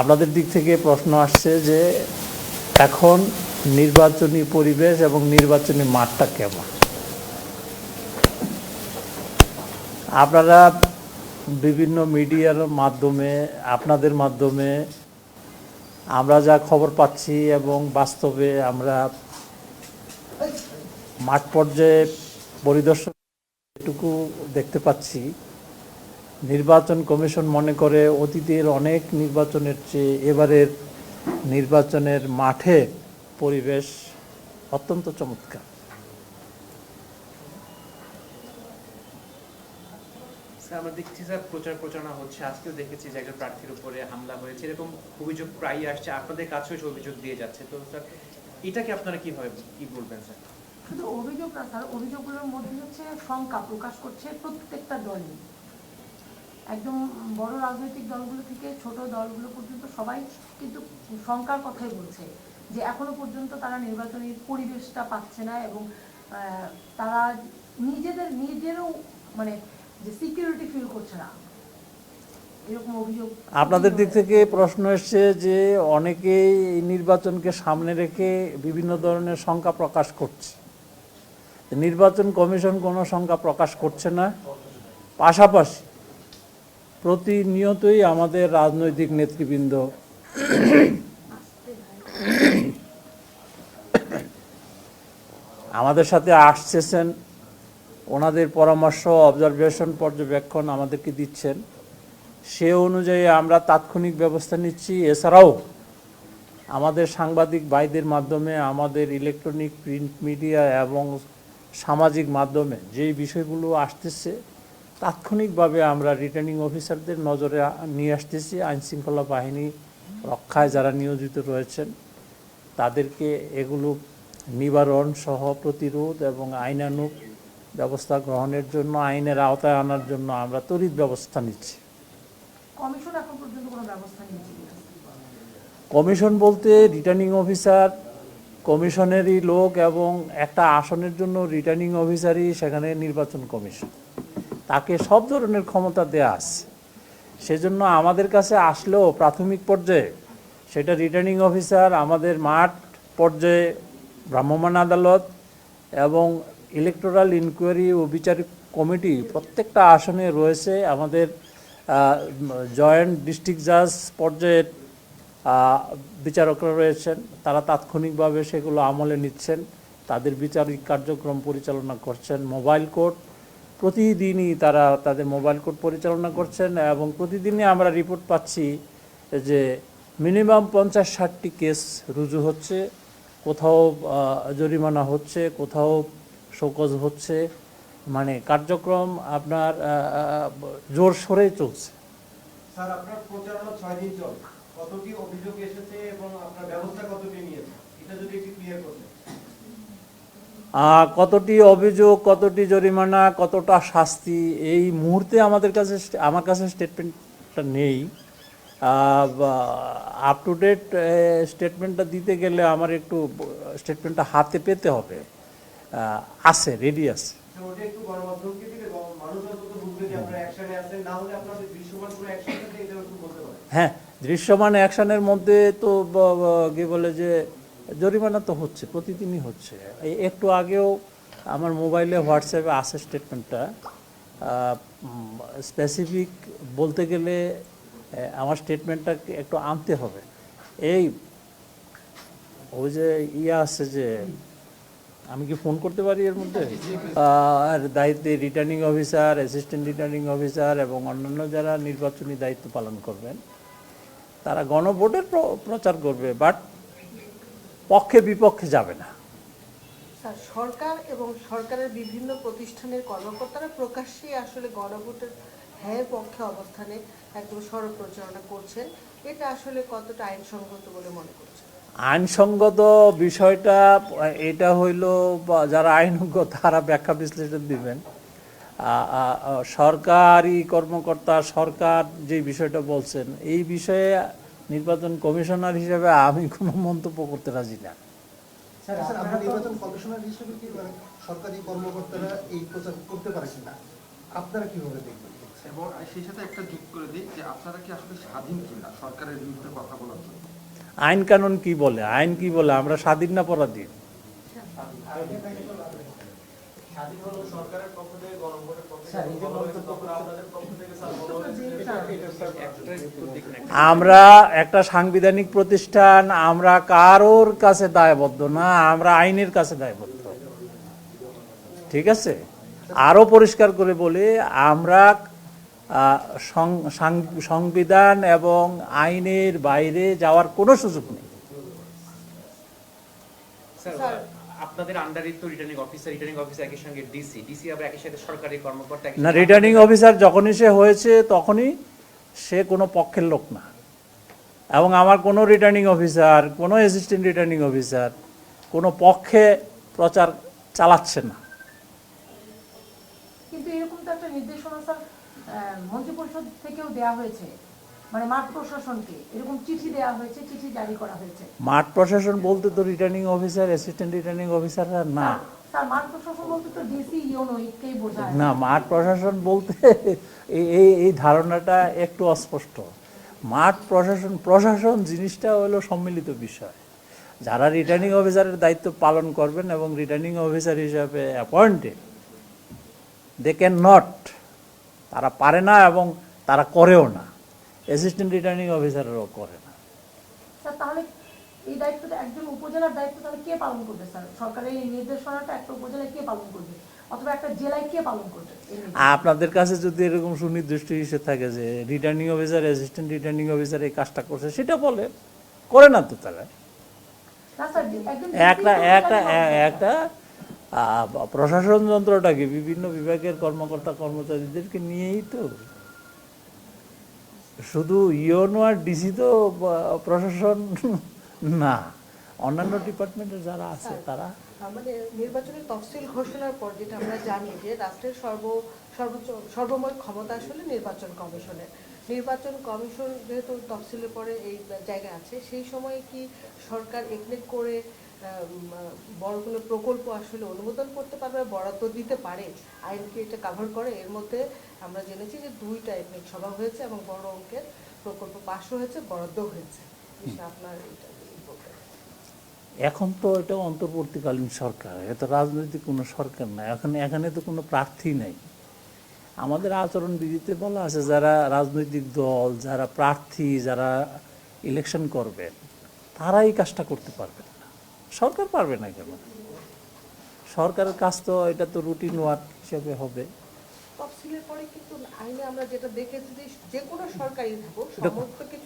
আপনাদের দিক থেকে প্রশ্ন আসছে যে এখন নির্বাচনী পরিবেশ এবং নির্বাচনী মাঠটা কেমন? আপনারা বিভিন্ন মিডিয়ার মাধ্যমে, আপনাদের মাধ্যমে আমরা যা খবর পাচ্ছি এবং বাস্তবে আমরা মাঠ পর্যায়ে পরিদর্শন এটুকু দেখতে পাচ্ছি। নির্বাচন কমিশন মনে করে অতীতের অনেক নির্বাচনের চেয়ে এবারের নির্বাচনের মাঠে পরিবেশ অত্যন্ত চমৎকার। আমরা দেখছি স্যার প্রচার প্রচারণা হচ্ছে। আজকেও দেখেছি যে একজন প্রার্থীর উপরে হামলা হয়েছে। এরকম অভিযোগ প্রায়ই আসছে। আপনাদের কাছেও সেই অভিযোগ দিয়ে যাচ্ছে। তো স্যার এটাকে আপনারা কীভাবে কি বলবেন স্যার? শুধু অভিযোগ না স্যার অভিযোগগুলোর মধ্যে হচ্ছে শঙ্কা প্রকাশ করছে প্রত্যেকটা দলই একদম বড় রাজনৈতিক দলগুলো থেকে ছোট দলগুলো পর্যন্ত সবাই কিন্তু শঙ্কার কথাই বলছে যে এখনও পর্যন্ত তারা নির্বাচনী পরিবেশটা পাচ্ছে না এবং তারা নিজেদের নিজেরও মানে যে সিকিউরিটি ফিল করছে না। আপনাদের দিক থেকে প্রশ্ন এসছে যে অনেকেই এই নির্বাচনকে সামনে রেখে বিভিন্ন ধরনের সংখ্যা প্রকাশ করছে। নির্বাচন কমিশন কোনো সংখ্যা প্রকাশ করছে না। পাশাপাশি প্রতিনিয়তই আমাদের রাজনৈতিক নেতৃবৃন্দ আমাদের সাথে আসছেন ওনাদের পরামর্শ অবজারভেশন পর্যবেক্ষণ আমাদেরকে দিচ্ছেন। সে অনুযায়ী আমরা তাৎক্ষণিক ব্যবস্থা নিচ্ছি। এছাড়াও আমাদের সাংবাদিক ভাইদের মাধ্যমে আমাদের ইলেকট্রনিক প্রিন্ট মিডিয়া এবং সামাজিক মাধ্যমে যেই বিষয়গুলো আসতেছে তাৎক্ষণিকভাবে আমরা রিটার্নিং অফিসারদের নজরে নিয়ে আসতেছি। আইনশৃঙ্খলা বাহিনী রক্ষায় যারা নিয়োজিত রয়েছেন তাদেরকে এগুলো নিবারণ সহ প্রতিরোধ এবং আইনানুগ ব্যবস্থা গ্রহণের জন্য আইনের আওতায় আনার জন্য আমরা তড়িৎ ব্যবস্থা নিচ্ছি? কমিশন বলতে রিটার্নিং অফিসার কমিশনেরই লোক এবং একটা আসনের জন্য রিটার্নিং অফিসারই সেখানে নির্বাচন কমিশন। তাকে সব ধরনের ক্ষমতা দেয়া আছে। সেজন্য আমাদের কাছে আসলেও প্রাথমিক পর্যায়ে সেটা রিটার্নিং অফিসার আমাদের মাঠ পর্যায়ে ভ্রাম্যমাণ আদালত এবং ইলেকটোরাল ইনকোয়ারি ও বিচারিক কমিটি প্রত্যেকটা আসনে রয়েছে আমাদের জয়েন্ট ডিস্ট্রিক্ট জাজ পর্যায়ের বিচারকরা রয়েছেন। তারা তাৎক্ষণিকভাবে সেগুলো আমলে নিচ্ছেন। তাদের বিচারিক কার্যক্রম পরিচালনা করছেন মোবাইল কোর্ট। প্রতিদিনই তারা তাদের মোবাইল কোর্ট পরিচালনা করছেন এবং প্রতিদিনই আমরা রিপোর্ট পাচ্ছি যে মিনিমাম পঞ্চাশ ষাটটি কেস রুজু হচ্ছে কোথাও জরিমানা হচ্ছে কোথাও শোকজ হচ্ছে মানে কার্যক্রম আপনার জোর সরে চলছে। স্যার আপনার প্রচারণা ছয় দিন চলে। কতটি অভিযোগ এসেছে এবং আপনার ব্যবস্থা কতটি নিয়েছে? এটা যদি একটু ক্লিয়ার করতেন। আহ, কতটি অভিযোগ কতটি জরিমানা কতটা শাস্তি এই মুহূর্তে আমাদের কাছে আমার কাছে স্টেটমেন্টটা নেই। আপ টু ডেট স্টেটমেন্টটা দিতে গেলে আমার একটু স্টেটমেন্টটা হাতে পেতে হবে। আছে রেডি আছে। হ্যাঁ দৃশ্যমান অ্যাকশনের মধ্যে তো কি বলে যে জরিমানা তো হচ্ছে, প্রতিদিনই হচ্ছে। একটু আগেও আমার মোবাইলে হোয়াটসঅ্যাপে আসে স্টেটমেন্টটা স্পেসিফিক বলতে গেলে আমার স্টেটমেন্টটা একটু আনতে হবে। এই, ওই যে ইয়ে আছে যে, আমি কি ফোন করতে পারি এর মধ্যে? আর দায়িত্বে returning officer assistant returning officer এবং অন্যান্য যারা নির্বাচনী দায়িত্ব পালন করবেন, তারা গণভোটের প্র- প্রচার করবে। বাট পক্ষে বিপক্ষে যাবে না। সরকার এবং সরকারের বিভিন্ন প্রতিষ্ঠানের কর্মকর্তারা প্রকাশ্যে আসলে গণভোটের হ্যাঁ পক্ষে অবস্থানে একদম সড়ক প্রচারণা করছেন। এটা আসলে কতটা আইনসঙ্গত বলে মনে করছেন? আইনসঙ্গত বিষয়টা এটা হইল যারা আইনজ্ঞ তারা ব্যাখ্যা বিশ্লেষণ দিবেন। সরকারি কর্মকর্তা সরকার যে বিষয়টা বলছেন এই বিষয়ে নির্বাচন কমিশনার হিসেবে আমি কোনো মন্তব্য করতে রাজি না। স্যার স্যার আপনার নির্বাচন কমিশনার হিসেবে কি মানে সরকারি কর্মকর্তারা এই প্রচার করতে পারে কিনা? আপনারা কীভাবে দেখবেন? এবং সেই সাথে একটা যোগ করে দিই যে আপনারা কি আসলে স্বাধীন কিনা সরকারের বিরুদ্ধে কথা বলার জন্য? আইন কানুন কি বলে? আইন কি বলে? আমরা স্বাধীন না পরাধীন? স্বাধীন হলো সরকারের পক্ষ থেকে গণভোটের পক্ষ থেকে গণভোটের পক্ষ থেকে আপনাদের পক্ষ থেকে স্যার মনে হয়েছে একটা একটু দেখুন একটা। আমরা একটা সাংবিধানিক প্রতিষ্ঠান আমরা কারোর কাছে দায়বদ্ধ না আমরা আইনের কাছে দায়বদ্ধ ঠিক আছে আরও পরিষ্কার করে বলি আমরা সংবিধান এবং আইনের বাইরে যাওয়ার কোনো সুযোগ নেই। আপনাদের আন্ডারে তো রিটার্নিং অফিসার রিটার্নিং অফিসার একই সঙ্গে ডিসি ডিসি আবার একই সাথে সরকারি কর্মকর্তা না রিটার্নিং অফিসার যখনই সে হয়েছে তখনই সে কোনো পক্ষের লোক না। এবং আমার কোনো রিটার্নিং অফিসার কোনো অ্যাসিস্ট্যান্ট রিটার্নিং অফিসার কোনো পক্ষে প্রচার চালাচ্ছে না। কিন্তু এরকম তো একটা নির্দেশনা স্যার মন্ত্রিপরিষদ থেকেও দেওয়া হয়েছে। মানে মাঠ প্রশাসনকে এরকম চিঠি দেওয়া হয়েছে চিঠি জারি করা হয়েছে। মাঠ প্রশাসন বলতে তো রিটার্নিং অফিসার অ্যাসিস্ট্যান্ট রিটার্নিং অফিসাররা না। বোঝায়। না মাঠ প্রশাসন বলতে এই এই ধারণাটা একটু অস্পষ্ট। মাঠ প্রশাসন প্রশাসন জিনিসটা হলো সম্মিলিত বিষয়। যারা রিটার্নিং অফিসারের দায়িত্ব পালন করবেন এবং রিটার্নিং অফিসার হিসাবে অ্যাপয়েন্টেড দে ক্যান নট তারা পারে না এবং তারা করেও না। অ্যাসিস্ট্যান্ট রিটার্নিং অফিসাররাও করে না। স্যার তাহলে এই দায়িত্বটা একজন উপজেলার দায়িত্ব তাহলে কে পালন করবে স্যার? সরকারের এই নির্দেশনাটা একটা উপজেলায় কে পালন করবে? অথবা একটা জেলায় কে পালন করবে? আপনাদের কাছে যদি এরকম সুনির্দিষ্ট হিসেবে থাকে যে returning officer assistant returning officer এই কাজটা করছে সেটা বলে। করে না তো তারা একটা একটা একটা প্রশাসন যন্ত্রটাকে বিভিন্ন বিভাগের কর্মকর্তা কর্মচারীদেরকে নিয়েই তো? শুধু ইওনো আর ডিসি তো প্রশাসন না। অন্যান্য ডিপার্টমেন্টের যারা আছে তারা মানে নির্বাচনের তফসিল ঘোষণার পর যেটা আমরা জানি যে রাষ্ট্রের সর্ব সর্বোচ্চ সর্বময় ক্ষমতা আসলে নির্বাচন কমিশনের। নির্বাচন কমিশন যেহেতু তফসিলের পরে এই জায়গায় আছে সেই সময়ে কি সরকার একনেক করে বড় কোনো প্রকল্প আসলে অনুমোদন করতে পারবে বরাদ্দ দিতে পারে? আইন কি এটা কাভার করে? এর মধ্যে আমরা জেনেছি যে দুই একনেক সভা হয়েছে এবং বড় অঙ্কের প্রকল্প পাশও হয়েছে বরাদ্দ হয়েছে। বিষয়ে আপনার এটা এখন তো এটা অন্তর্বর্তীকালীন সরকার এটা রাজনৈতিক কোনো সরকার না এখন এখানে তো কোনো প্রার্থী নেই। আমাদের আচরণ বিধিতে বলা আছে যারা রাজনৈতিক দল যারা প্রার্থী যারা ইলেকশন করবেন তারা এই কাজটা করতে পারবেন না। সরকার পারবে না কেন? সরকারের কাজ তো এটা তো রুটিন ওয়ার্ক হিসেবে হবে। তফসিলের পরে কিন্তু আইনে আমরা যেটা দেখেছি যে কোনো সরকারি থাকুক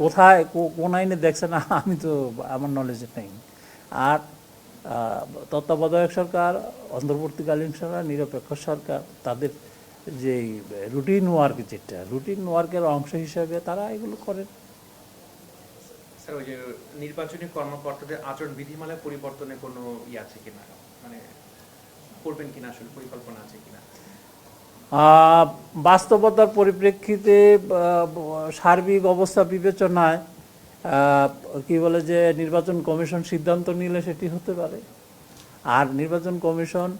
কোথায় কোন আইনে দেখছে না আমি তো আমার নলেজে নেই। আর তত্ত্বাবধায়ক সরকার অন্তর্বর্তীকালীন সরকার নিরপেক্ষ সরকার তাদের যে রুটিন ওয়ার্ক যেটা রুটিন ওয়ার্কের অংশ হিসাবে তারা এগুলো করেন। স্যার ওই যে নির্বাচনী কর্মকর্তাদের আচরণ বিধিমালায় পরিবর্তনের কোনো ই আছে কিনা? মানে করবেন কিনা আসলে পরিকল্পনা আছে কিনা? বাস্তবতার পরিপ্রেক্ষিতে সার্বিক অবস্থা বিবেচনায় কি বলে যে নির্বাচন কমিশন সিদ্ধান্ত নিলে সেটি হতে পারে। আর নির্বাচন কমিশন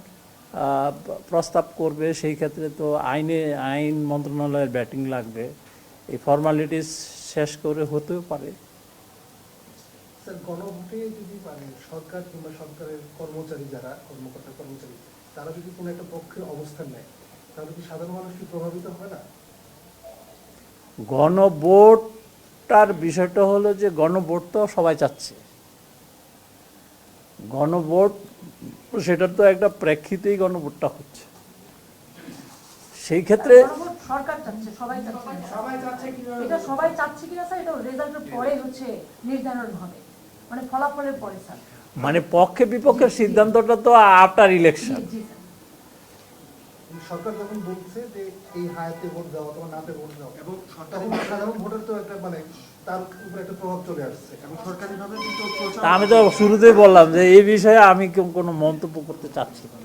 প্রস্তাব করবে, সেই ক্ষেত্রে তো আইনে, আইন মন্ত্রণালয়ের ব্যাটিং লাগবে। এই ফর্মালিটিস শেষ করে হতেও পারে। মানে সরকার কিংবা সরকারের কর্মচারী যারা, কর্মকর্তা কর্মচারী, তারা যদি কোনো একটা পক্ষের অবস্থান নেয় তাহলে কি সাধারণ মানুষ কি প্রভাবিত হয় না? গণভোটটার বিষয়টা হলো যে গণভোট তো সবাই চাচ্ছে। গণভোট সেটার তো একটা প্রেক্ষিতেই গণভোটটা হচ্ছে। সেই ক্ষেত্রে সরকার চাচ্ছে সবাই চাচ্ছে। এটা সবাই চাচ্ছে কিনা স্যার এটা রেজাল্টের পরে হচ্ছে নির্ধারণ হবে। মানে ফলাফলের পরে স্যার মানে পক্ষে বিপক্ষের সিদ্ধান্তটা তো আফটার ইলেকশন সরকার যখন বলছে যে এই হায়াতে ভোট দাও অথবা নাতে ভোট দাও এবং সরকারি সাধারণ ভোটের তো একটা মানে তার উপরে একটা প্রভাব চলে আসছে। এবং সরকারিভাবে কিন্তু আমি তো শুরুতেই বললাম যে এই বিষয়ে আমি কোনো মন্তব্য করতে চাচ্ছি না।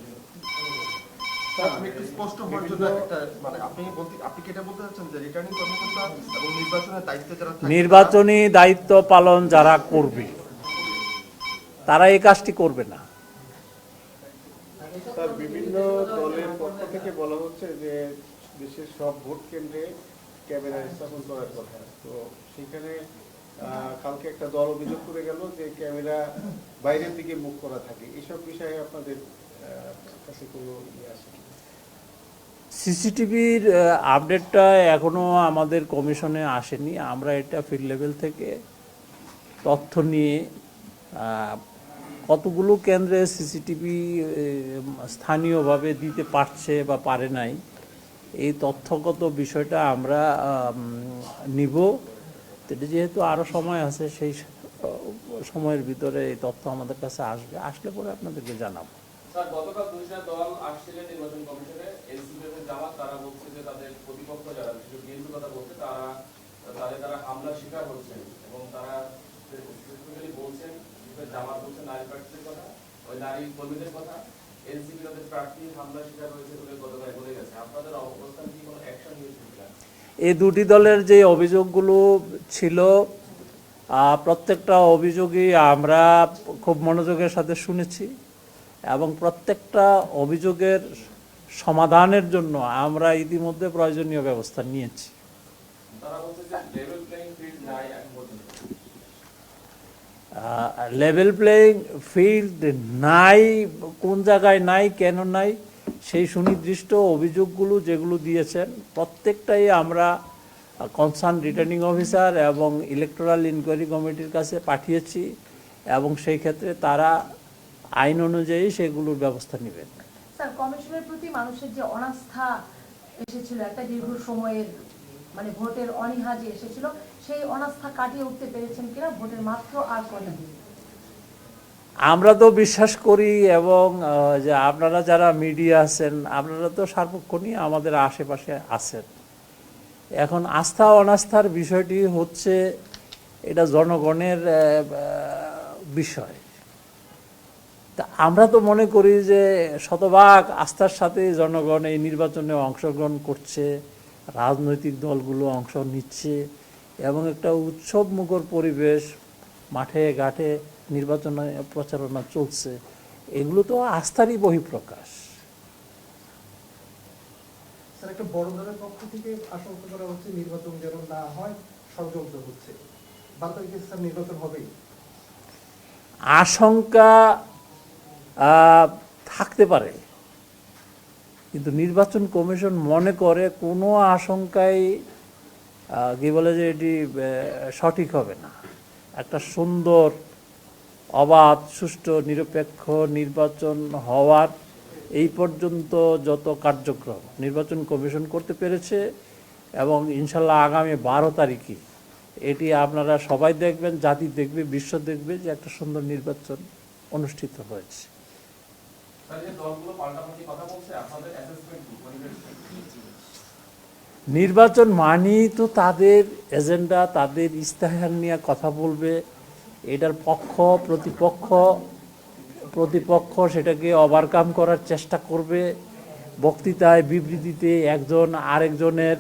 আমি একটু স্পষ্ট হওয়ার জন্য একটা মানে আপনি বলতে আপনি কি এটা বলতে চাচ্ছেন যে রিটার্নিং কর্মকর্তা এবং নির্বাচনের দায়িত্বে যারা নির্বাচনী দায়িত্ব পালন যারা করবে তারা এই কাজটি করবে না। বিভিন্ন দলের থেকে বলা হচ্ছে যে দেশের সব ভোট কেন্দ্রে ক্যামেরা স্থাপন করার কথা। তো সেখানে কালকে একটা দল অভিযোগ করে গেল যে ক্যামেরা বাইরের দিকে মুখ করা থাকে। এসব বিষয়ে আপনাদের কাছে কোনো ইয়ে আছে সিসিটিভির আপডেটটা এখনও আমাদের কমিশনে আসেনি। আমরা এটা ফিল্ড লেভেল থেকে তথ্য নিয়ে কতগুলো কেন্দ্রে সিসিটিভি স্থানীয়ভাবে দিতে পারছে বা পারে নাই এই তথ্যগত বিষয়টা আমরা আম, নিব। এটা যেহেতু আরও সময় আছে সেই সময়ের ভিতরে এই তথ্য আমাদের কাছে আসবে। আসলে পরে আপনাদেরকে জানাব। তারা তাদের হামলার শিকার হচ্ছেন এবং তারা স্পেসিফিক্যালি বলছেন যে জামাত বলছে নারী প্রার্থীদের কথা ওই নারী কর্মীদের কথা। এনসিপি তাদের প্রার্থী হামলার শিকার হয়েছে বলে গতকাল বলে গেছে। আপনাদের অবস্থান কি? কোনো অ্যাকশন নিয়েছে এই দুটি দলের যে অভিযোগগুলো ছিল প্রত্যেকটা অভিযোগই আমরা খুব মনোযোগের সাথে শুনেছি এবং প্রত্যেকটা অভিযোগের সমাধানের জন্য আমরা ইতিমধ্যে প্রয়োজনীয় ব্যবস্থা নিয়েছি। তারা বলছে যে লেভেল প্লেইং ফিল্ড নাই এখন পর্যন্ত লেভেল প্লেইং ফিল্ড নাই, কোন জায়গায় নাই, কেন নাই, সেই সুনির্দিষ্ট অভিযোগগুলো যেগুলো দিয়েছেন, প্রত্যেকটাই আমরা কনসার্ন রিটার্নিং অফিসার এবং ইলেকটোরাল ইনকোয়ারি কমিটির কাছে পাঠিয়েছি এবং সেই ক্ষেত্রে তারা আইন অনুযায়ী সেগুলোর ব্যবস্থা নেবেন। স্যার, কমিশনের প্রতি মানুষের যে অনাস্থা এসেছিল, একটা দীর্ঘ সময়ের মানে ভোটের অনীহা যে এসেছিল সেই অনাস্থা কাটিয়ে উঠতে পেরেছেন কিনা ভোটের মাত্র আর দিন? আমরা তো বিশ্বাস করি এবং যে আপনারা যারা মিডিয়া আছেন, আপনারা তো সার্বক্ষণিক আমাদের আশেপাশে আছেন। এখন আস্থা অনাস্থার বিষয়টি হচ্ছে এটা জনগণের বিষয়। তা আমরা তো মনে করি যে শতভাগ আস্থার সাথে জনগণ এই নির্বাচনে অংশগ্রহণ করছে, রাজনৈতিক দলগুলো অংশ নিচ্ছে। এবং একটা উৎসব মুখর পরিবেশ মাঠে ঘাটে নির্বাচন প্রচারণা চলছে এগুলো তো আস্থারই বহিঃপ্রকাশ। একটা বড় দলের পক্ষ থেকে আশঙ্কা করা হচ্ছে নির্বাচন যেন না হয় ষড়যন্ত্র হচ্ছে। বারো স্যার নির্বাচন হবেই? আশঙ্কা আহ, থাকতে পারে। কিন্তু নির্বাচন কমিশন মনে করে কোনো আশঙ্কাই আহ, কি বলে যে এটি সঠিক হবে না। একটা সুন্দর অবাধ সুষ্ঠু নিরপেক্ষ নির্বাচন হওয়ার এই পর্যন্ত যত কার্যক্রম নির্বাচন কমিশন করতে পেরেছে এবং ইনশাল্লাহ আগামী বারো তারিখে এটি আপনারা সবাই দেখবেন জাতি দেখবে বিশ্ব দেখবে যে একটা সুন্দর নির্বাচন অনুষ্ঠিত হয়েছে। দলগুলো পাল্টাপাল্টি কথা বলছে আপনাদের অ্যাসেসমেন্ট কি নির্বাচন মানেই তো তাদের এজেন্ডা, তাদের ইস্তাহার নিয়ে কথা বলবে। এটার পক্ষ, প্রতিপক্ষ প্রতিপক্ষ সেটাকে ওভারকাম করার চেষ্টা করবে। বক্তৃতায় বিবৃতিতে একজন আরেকজনের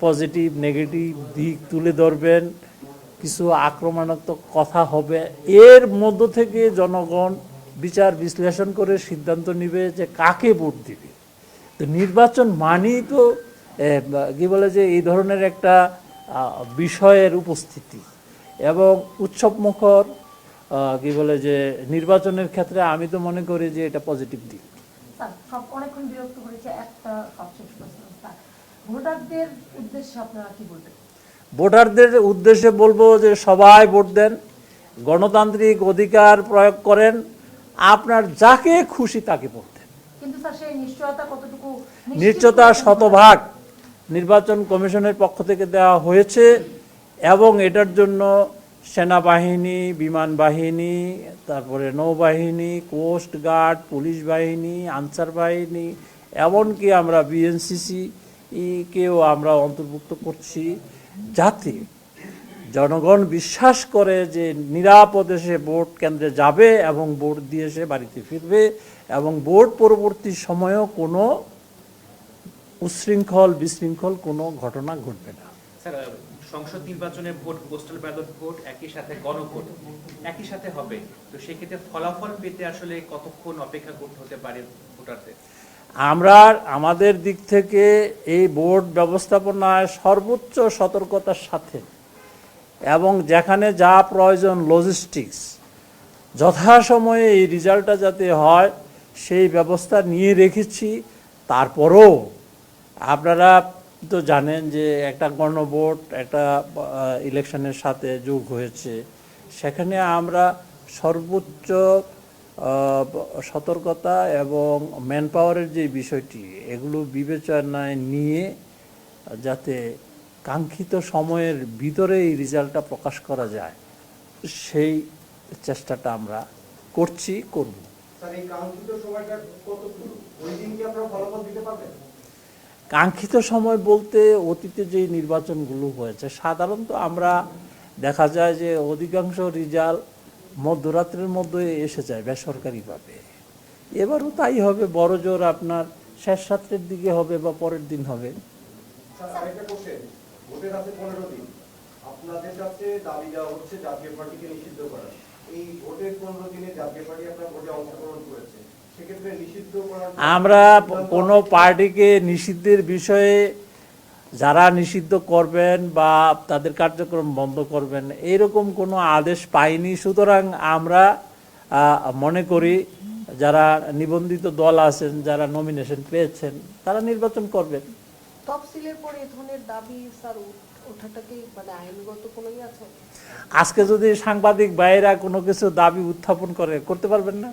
পজিটিভ নেগেটিভ দিক তুলে ধরবেন। কিছু আক্রমণাত্মক কথা হবে। এর মধ্য থেকে জনগণ বিচার বিশ্লেষণ করে সিদ্ধান্ত নেবে যে কাকে ভোট দিবে। তো নির্বাচন মানেই তো কি বলে যে এই ধরনের একটা বিষয়ের উপস্থিতি। এবং উৎসব মুখর কি বলে যে নির্বাচনের ক্ষেত্রে আমি তো মনে করি যে এটা পজিটিভ দিক। অনেকক্ষণ বিরক্ত করেছে একটা সবশেষ প্রশ্ন। স্যার ভোটারদের উদ্দেশ্যে আপনারা কি বলবেন? ভোটারদের উদ্দেশ্যে বলব যে সবাই ভোট দেন গণতান্ত্রিক অধিকার প্রয়োগ করেন আপনার যাকে খুশি তাকে ভোট দেন। কিন্তু স্যার সেই নিশ্চয়তা কতটুকু নিশ্চয়তা শতভাগ। নির্বাচন কমিশনের পক্ষ থেকে দেওয়া হয়েছে এবং এটার জন্য সেনাবাহিনী, বিমান বাহিনী, তারপরে নৌবাহিনী, কোস্ট গার্ড, পুলিশ বাহিনী, আনসার বাহিনী, এমনকি আমরা বিএনসিসি কেও আমরা অন্তর্ভুক্ত করছি যাতে জনগণ বিশ্বাস করে যে নিরাপদে সে ভোট কেন্দ্রে যাবে এবং ভোট দিয়ে সে বাড়িতে ফিরবে এবং ভোট পরবর্তী সময়েও কোনো উচ্ছৃঙ্খল বিশৃঙ্খল কোনো ঘটনা ঘটবে না। সংসদ নির্বাচনের ভোট পোস্টাল ব্যালট ভোট একই সাথে গণভোট একই সাথে হবে। তো সেক্ষেত্রে ফলাফল পেতে আসলে কতক্ষণ অপেক্ষা করতে হতে পারে ভোটারদের? আমরা আমাদের দিক থেকে এই বোর্ড ব্যবস্থাপনায় সর্বোচ্চ সতর্কতার সাথে এবং যেখানে যা প্রয়োজন লজিস্টিক্স যথাসময়ে এই রেজাল্টটা যাতে হয় সেই ব্যবস্থা নিয়ে রেখেছি। তারপরও আপনারা তো জানেন যে একটা গণভোট, একটা ইলেকশনের সাথে যোগ হয়েছে। সেখানে আমরা সর্বোচ্চ সতর্কতা এবং ম্যান পাওয়ারের যে বিষয়টি, এগুলো বিবেচনায় নিয়ে যাতে কাঙ্ক্ষিত সময়ের ভিতরে এই রেজাল্টটা প্রকাশ করা যায়, সেই চেষ্টাটা আমরা করছি, করব। স্যার এই কাঙ্ক্ষিত সময়টা কতটুকু? ওই দিন কি আপনারা ফলাফল দিতে পারবেন? কাঙ্ক্ষিত সময় বলতে অতীতে যে নির্বাচনগুলো হয়েছে, সাধারণত আমরা দেখা যায় যে অধিকাংশ রেজাল্ট মধ্যরাত্রের মধ্যে এসে যায় বেসরকারিভাবে। এবারও তাই হবে, বড় জোর আপনার শেষ রাত্রের দিকে হবে বা পরের দিন হবে। দিন। আপনাদের কাছে দাবি দেওয়া হচ্ছে জাতীয় পার্টিকে নিষিদ্ধ করা। এই ভোটের পনেরো দিনে জাতীয় পার্টি আপনার ভোটে অংশগ্রহণ করেছে। আমরা কোনো পার্টিকে নিষিদ্ধের বিষয়ে যারা নিষিদ্ধ করবেন বা তাদের কার্যক্রম বন্ধ করবেন এইরকম কোনো আদেশ পাইনি। সুতরাং আমরা মনে করি যারা নিবন্ধিত দল আছেন যারা নমিনেশন পেয়েছেন তারা নির্বাচন করবেন। মানে আইনগত কোনো আছে? আজকে যদি সাংবাদিক ভাইয়েরা কোনো কিছু দাবি উত্থাপন করে করতে পারবেন না?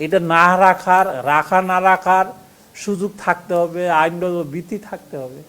এটা না রাখার রাখা না রাখার সুযোগ থাকতে হবে আইনগত ভীতি থাকতে হবে।